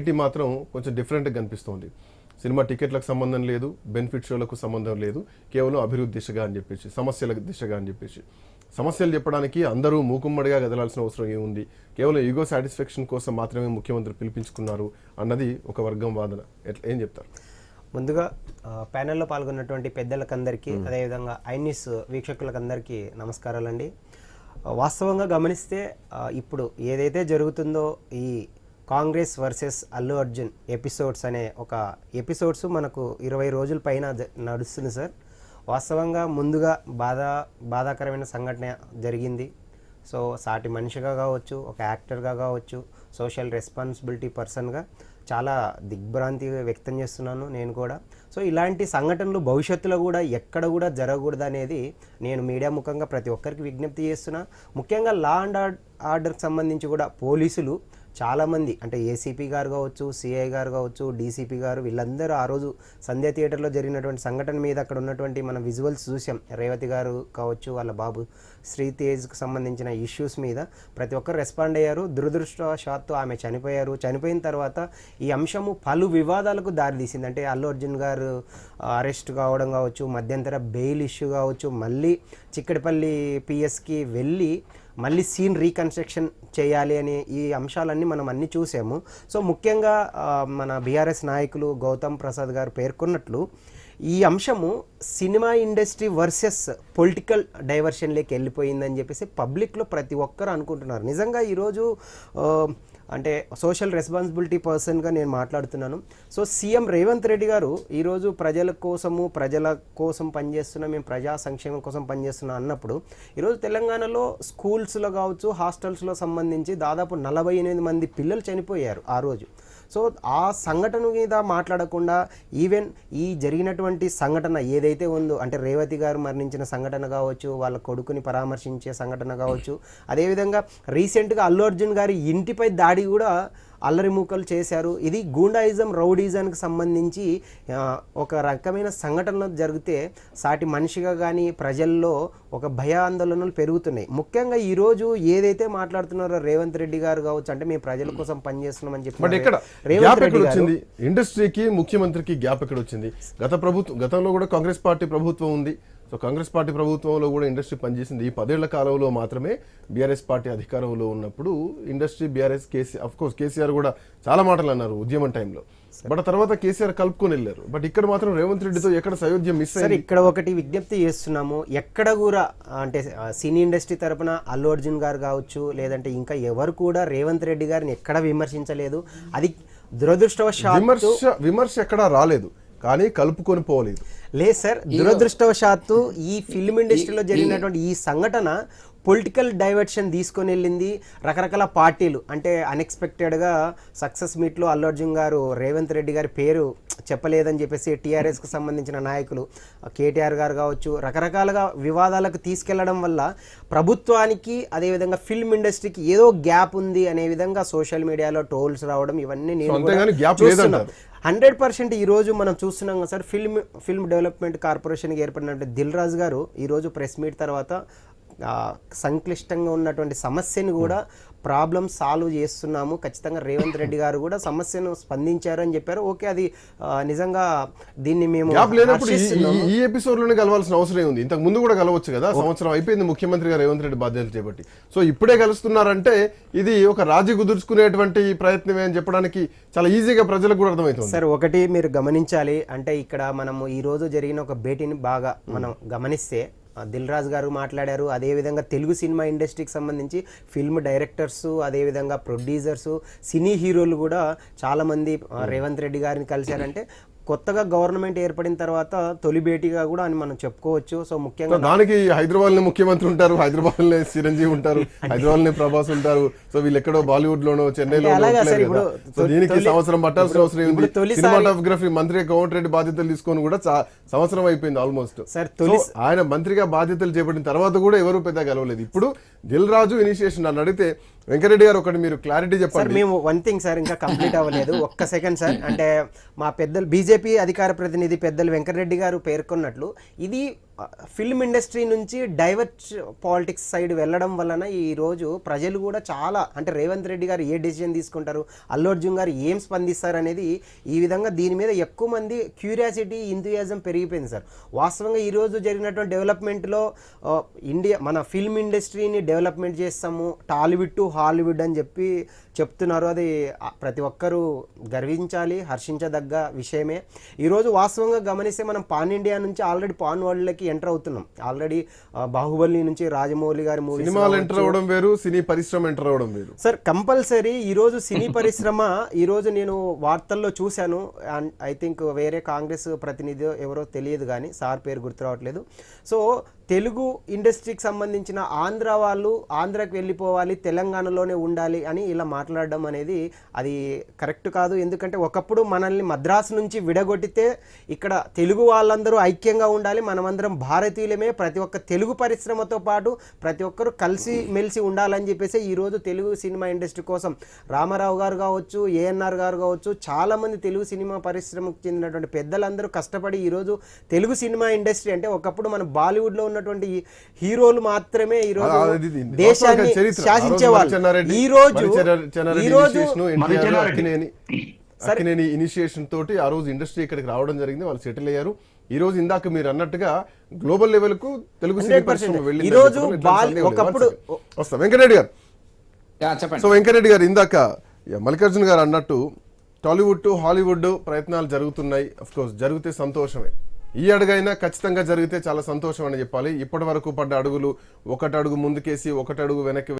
ఇటీ మాత్రం కొంచెం డిఫరెంట్గా కనిపిస్తోంది. సినిమా టికెట్లకు సంబంధం లేదు బెనిఫిట్ షోలకు సంబంధం లేదు కేవలం అభివృద్ధి దిశగా అని చెప్పేసి సమస్యల దిశగా అని చెప్పేసి. సమస్యలు చెప్పడానికి అందరూ మూకుమ్మడిగా కదలాల్సిన అవసరం ఏముంది? కేవలం ఈగో సాటిస్ఫాక్షన్ కోసం మాత్రమే ముఖ్యమంత్రి పిలిపించుకున్నారు అన్నది ఒక వర్గం వాదన. ఎట్లా ఏం చెప్తారు? ముందుగా ప్యానెల్లో పాల్గొన్నటువంటి పెద్దలకందరికీ అదేవిధంగా ఐన్యూస్ వీక్షకులకందరికీ నమస్కారాలండి. వాస్తవంగా గమనిస్తే ఇప్పుడు ఏదైతే జరుగుతుందో ఈ కాంగ్రెస్ వర్సెస్ అల్లు అర్జున్ ఎపిసోడ్స్ అనే ఒక ఎపిసోడ్స్ మనకు ఇరవై రోజుల పైన నడుస్తుంది సార్. వాస్తవంగా ముందుగా బాధ బాధాకరమైన సంఘటన జరిగింది. సో సాటి మనిషిగా కావచ్చు ఒక యాక్టర్గా కావచ్చు సోషల్ రెస్పాన్సిబిలిటీ పర్సన్గా చాలా దిగ్భ్రాంతి వ్యక్తం చేస్తున్నాను నేను కూడా. సో ఇలాంటి సంఘటనలు భవిష్యత్తులో కూడా ఎక్కడ కూడా జరగకూడదు అనేది నేను మీడియా ముఖంగా ప్రతి ఒక్కరికి విజ్ఞప్తి చేస్తున్నా. ముఖ్యంగా లా అండ్ ఆర్డర్కి సంబంధించి కూడా పోలీసులు చాలామంది అంటే ఏసీపీ గారు కావచ్చు సిఐ గారు కావచ్చు డీసీపీ గారు వీళ్ళందరూ ఆ రోజు సంధ్య థియేటర్లో జరిగినటువంటి సంఘటన మీద అక్కడ ఉన్నటువంటి మన విజువల్స్ చూసాం. రేవతి గారు కావచ్చు వాళ్ళ బాబు శ్రీతేజ్కి సంబంధించిన ఇష్యూస్ మీద ప్రతి ఒక్కరు రెస్పాండ్ అయ్యారు. దురదృష్టవశాత్తు ఆమె చనిపోయారు. చనిపోయిన తర్వాత ఈ అంశము పలు వివాదాలకు దారితీసింది. అంటే అల్లు అర్జున్ గారు అరెస్ట్ కావడం కావచ్చు మధ్యంతర బెయిల్ ఇష్యూ కావచ్చు మళ్ళీ చిక్కడిపల్లి పిఎస్కి వెళ్ళి మళ్ళీ సీన్ రీకన్స్ట్రక్షన్ చేయాలి అనే ఈ అంశాలన్నీ మనం అన్ని చూసాము. సో ముఖ్యంగా మన బీఆర్ఎస్ నాయకులు గౌతమ్ ప్రసాద్ గారు పేర్కొన్నట్లు ఈ అంశము సినిమా ఇండస్ట్రీ వర్సెస్ పొలిటికల్ డైవర్షన్లోకి వెళ్ళిపోయిందని చెప్పేసి పబ్లిక్లో ప్రతి ఒక్కరు అనుకుంటున్నారు. నిజంగా ఈరోజు అంటే సోషల్ రెస్పాన్సిబిలిటీ పర్సన్గా నేను మాట్లాడుతున్నాను. సో సీఎం రేవంత్ రెడ్డి గారు ఈరోజు ప్రజల కోసము ప్రజల కోసం పనిచేస్తున్న మేము ప్రజా సంక్షేమం కోసం పనిచేస్తున్నాం అన్నప్పుడు ఈరోజు తెలంగాణలో స్కూల్స్లో కావచ్చు హాస్టల్స్లో సంబంధించి దాదాపు నలభై ఎనిమిది మంది పిల్లలు చనిపోయారు ఆ రోజు. సో ఆ సంఘటన మీద మాట్లాడకుండా ఈవెన్ ఈ జరిగినటువంటి సంఘటన ఏదైతే ఉందో అంటే రేవతి గారు మరణించిన సంఘటన కావచ్చు వాళ్ళ కొడుకుని పరామర్శించే సంఘటన కావచ్చు అదేవిధంగా రీసెంట్గా అల్లు అర్జున్ గారి ఇంటిపై దాడి కూడా అల్లరి మూకలు చేశారు. ఇది గూండాయిజం రౌడీజానికి సంబంధించి ఒక రకమైన సంఘటనలు జరిగితే సాటి మనిషిగా కానీ ప్రజల్లో ఒక భయ ఆందోళనలు పెరుగుతున్నాయి. ముఖ్యంగా ఈరోజు ఏదైతే మాట్లాడుతున్నారో రేవంత్ రెడ్డి గారు కావచ్చు అంటే మేము ప్రజల కోసం పనిచేస్తున్నామని చెప్పి వచ్చింది ఇండస్ట్రీకి ముఖ్యమంత్రికి గ్యాప్ ఎక్కడ వచ్చింది గత ప్రభుత్వం గతంలో కూడా కాంగ్రెస్ పార్టీ ప్రభుత్వం ఉంది. సో కాంగ్రెస్ పార్టీ ప్రభుత్వంలో కూడా ఇండస్ట్రీ పనిచేసింది. ఈ పదేళ్ళ కాలంలో మాత్రమే బీఆర్ఎస్ పార్టీ అధికారంలో ఉన్నప్పుడు industry BRS KCR of course KCR కూడా చాలా మాటలు అన్నారు ఉద్యమం టైంలో. బట్ తర్వాత కేసీఆర్ కలుపుకొని వెళ్ళారు. బట్ ఇక్కడ మాత్రం రేవంత్ రెడ్డితో ఎక్కడ సయోధ్యం మిస్ అయింది? ఇక్కడ ఒకటి విజ్ఞప్తి చేస్తున్నాము. ఎక్కడ కూడా అంటే సినీ ఇండస్ట్రీ తరపున అల్లు అర్జున్ గారు కావచ్చు లేదంటే ఇంకా ఎవరు కూడా రేవంత్ రెడ్డి గారిని ఎక్కడ విమర్శించలేదు. అది దురదృష్టవశాత్తు విమర్శ విమర్శ ఎక్కడా రాలేదు. కానీ కలుపుకొని పోలేదు. లేదు సార్ దురదృష్టవశాత్తు ఈ ఫిల్మ్ ఇండస్ట్రీలో జరిగినటువంటి ఈ సంఘటన పొలిటికల్ డైవర్షన్ తీసుకొని వెళ్ళింది రకరకాల పార్టీలు అంటే అన్ఎక్స్పెక్టెడ్గా సక్సెస్ మీట్లో అల్లు అర్జున్ గారు రేవంత్ రెడ్డి గారి పేరు చెప్పలేదని చెప్పేసి టీఆర్ఎస్కి సంబంధించిన నాయకులు కేటీఆర్ గారు కావచ్చు రకరకాలుగా వివాదాలకు తీసుకెళ్ళడం వల్ల ప్రభుత్వానికి అదేవిధంగా ఫిల్మ్ ఇండస్ట్రీకి ఏదో గ్యాప్ ఉంది అనే విధంగా సోషల్ మీడియాలో ట్రోల్స్ రావడం ఇవన్నీ నేను. హండ్రెడ్ పర్సెంట్ ఈ రోజు మనం చూస్తున్నాం కదా సార్ ఫిల్మ్ ఫిల్మ్ డెవలప్మెంట్ కార్పొరేషన్కి ఏర్పడినటువంటి దిల్ రాజు గారు ఈరోజు ప్రెస్ మీట్ తర్వాత సంక్లిష్టంగా ఉన్నటువంటి సమస్యను కూడా ప్రాబ్లమ్ సాల్వ్ చేస్తున్నాము. ఖచ్చితంగా రేవంత్ రెడ్డి గారు కూడా సమస్యను స్పందించారు అని చెప్పారు. ఓకే అది నిజంగా దీన్ని మేము ఈ- ఎపిసోడ్లోనే కలవాల్సిన అవసరం ఉంది ఇంతకు ముందు కూడా కలవచ్చు కదా. సంవత్సరం అయిపోయింది ముఖ్యమంత్రిగా రేవంత్ రెడ్డి బాధ్యతలు చేపట్టి. సో ఇప్పుడే కలుస్తున్నారంటే ఇది ఒక రాజీ కుదుర్చుకునేటువంటి ప్రయత్నమే అని చెప్పడానికి చాలా ఈజీగా ప్రజలకు కూడా అర్థమవుతుంది. సార్ ఒకటి మీరు గమనించాలి. అంటే ఇక్కడ మనము ఈ రోజు జరిగిన ఒక భేటీని బాగా మనం గమనిస్తే దిల్ రాజు గారు మాట్లాడారు. అదేవిధంగా తెలుగు సినిమా ఇండస్ట్రీకి సంబంధించి ఫిల్మ్ డైరెక్టర్స్ అదేవిధంగా ప్రొడ్యూసర్స్ సినీ హీరోలు కూడా చాలామంది రేవంత్ రెడ్డి గారిని కలిశారంటే కొత్తగా గవర్నమెంట్ ఏర్పడిన తర్వాత తొలి భేటీగా కూడా అని మనం చెప్పుకోవచ్చు. సో ముఖ్యంగా దానికి హైదరాబాద్లో ముఖ్యమంత్రి ఉంటారు హైదరాబాద్లో చిరంజీవి ఉంటారు హైదరాబాద్లో ప్రభాస్ ఉంటారు. సో వీళ్ళు ఎక్కడో బాలీవుడ్ లోనో చెన్నైలో దీనికి సంవత్సరం పట్టాల్సిన అవసరం ఉంది. సినిమాటోగ్రఫీ మంత్రిగా కోమటిరెడ్డి బాధ్యతలు తీసుకొని కూడా సంవత్సరం అయిపోయింది ఆల్మోస్ట్. సార్ ఆయన మంత్రిగా బాధ్యతలు చేపట్టిన తర్వాత కూడా ఎవరు పెద్ద గెలవలేదు. ఇప్పుడు దిల్ రాజు ఇనిషియేషన్ నన్ను అడిగితే వెంకరెడ్డి గారు ఒకటి మీరు క్లారిటీ సార్ చెప్పండి. మేము వన్ థింగ్ సార్ ఇంకా కంప్లీట్ అవ్వలేదు. ఒక్క సెకండ్ సార్ అంటే మా పెద్దలు బీజేపీ అధికార ప్రతినిధి పెద్దలు వెంకటరెడ్డి గారు పేర్కొన్నట్లు ఇది ఫిల్మ్ ఇండస్ట్రీ నుంచి డైవర్ట్ పాలిటిక్స్ సైడ్ వెళ్ళడం వలన ఈరోజు ప్రజలు కూడా చాలా అంటే రేవంత్ రెడ్డి గారు ఏ డెసిజన్ తీసుకుంటారు అల్లు అర్జున్ గారు ఏం స్పందిస్తారు అనేది ఈ విధంగా దీని మీద ఎక్కువ మంది క్యూరియాసిటీ ఇంథియాజం పెరిగిపోయింది సార్. వాస్తవంగా ఈరోజు జరిగినటువంటి డెవలప్మెంట్లో ఇండియా మన ఫిల్మ్ ఇండస్ట్రీని డెవలప్మెంట్ చేస్తాము టాలీవుడ్ టు హాలీవుడ్ అని చెప్పి చెప్తున్నారు. అది ప్రతి ఒక్కరూ గర్వించాలి హర్షించదగ్గ విషయమే. ఈరోజు వాస్తవంగా గమనిస్తే మనం పాన్ ఇండియా నుంచి ఆల్రెడీ పాన్ వరల్డ్లోకి ఎంటర్ అవుతున్నాం. ఆల్రెడీ బాహుబలి నుంచి రాజమౌళి గారి మూవీస్ సినిమాలు ఎంటర్ అవ్వడం వేరు సినీ పరిశ్రమ ఎంటర్ అవ్వడం వేరు. సార్ కంపల్సరీ ఈరోజు సినీ పరిశ్రమ ఈరోజు నేను వార్తల్లో చూశాను. ఐ థింక్ వేరే కాంగ్రెస్ ప్రతినిధి ఎవరో తెలియదు కానీ సార్ పేరు గుర్తు రావట్లేదు. సో తెలుగు ఇండస్ట్రీకి సంబంధించిన ఆంధ్ర వాళ్ళు ఆంధ్రాకి వెళ్ళిపోవాలి తెలంగాణలోనే ఉండాలి అని ఇలా మాట్లాడడం అనేది అది కరెక్ట్ కాదు. ఎందుకంటే ఒకప్పుడు మనల్ని మద్రాసు నుంచి విడగొట్టితే ఇక్కడ తెలుగు వాళ్ళందరూ ఐక్యంగా ఉండాలి. మనమందరం భారతీయులమే. ప్రతి ఒక్క తెలుగు పరిశ్రమతో పాటు ప్రతి ఒక్కరు కలిసి మెలిసి ఉండాలని చెప్పేసి ఈరోజు తెలుగు సినిమా ఇండస్ట్రీ కోసం రామారావు గారు కావచ్చు ఏఎన్ఆర్ గారు కావచ్చు చాలామంది తెలుగు సినిమా పరిశ్రమకు చెందినటువంటి పెద్దలందరూ కష్టపడి ఈరోజు తెలుగు సినిమా ఇండస్ట్రీ అంటే ఒకప్పుడు మన బాలీవుడ్లో ఉన్న ఉన్నటువంటి హీరోలు మాత్రమే ఈరోజు. దేశాన్ని ఈ రోజు ఈ. అక్కినేని ఇనిషియేషన్ తోటి ఆ రోజు ఇండస్ట్రీ ఇక్కడికి రావడం జరిగింది. వాళ్ళు సెటిల్ అయ్యారు. ఈ రోజు ఇందాక మీరు అన్నట్టుగా గ్లోబల్ లెవెల్కు తెలుగు సినీ 100% పరిశ్రమ వెళ్ళింది. ఈ రోజు. ఒకప్పుడు-. వస్తాం. వెంకటరెడ్డి గారు. యా చెప్పండి. సో వెంకటరెడ్డి గారు ఇందాక మల్లికార్జున గారు అన్నట్టు టాలీవుడ్ టు హాలీవుడ్ ప్రయత్నాలు జరుగుతున్నాయి. అఫ్ కోర్స్ జరిగితే సంతోషమే. ఈ అడుగైనా ఖచ్చితంగా జరిగితే చాలా సంతోషం అని చెప్పాలి. ఇప్పటి వరకు పడ్డ అడుగులు ఒకటి అడుగు ముందుకేసి ఒకటి అడుగు వెనక్కి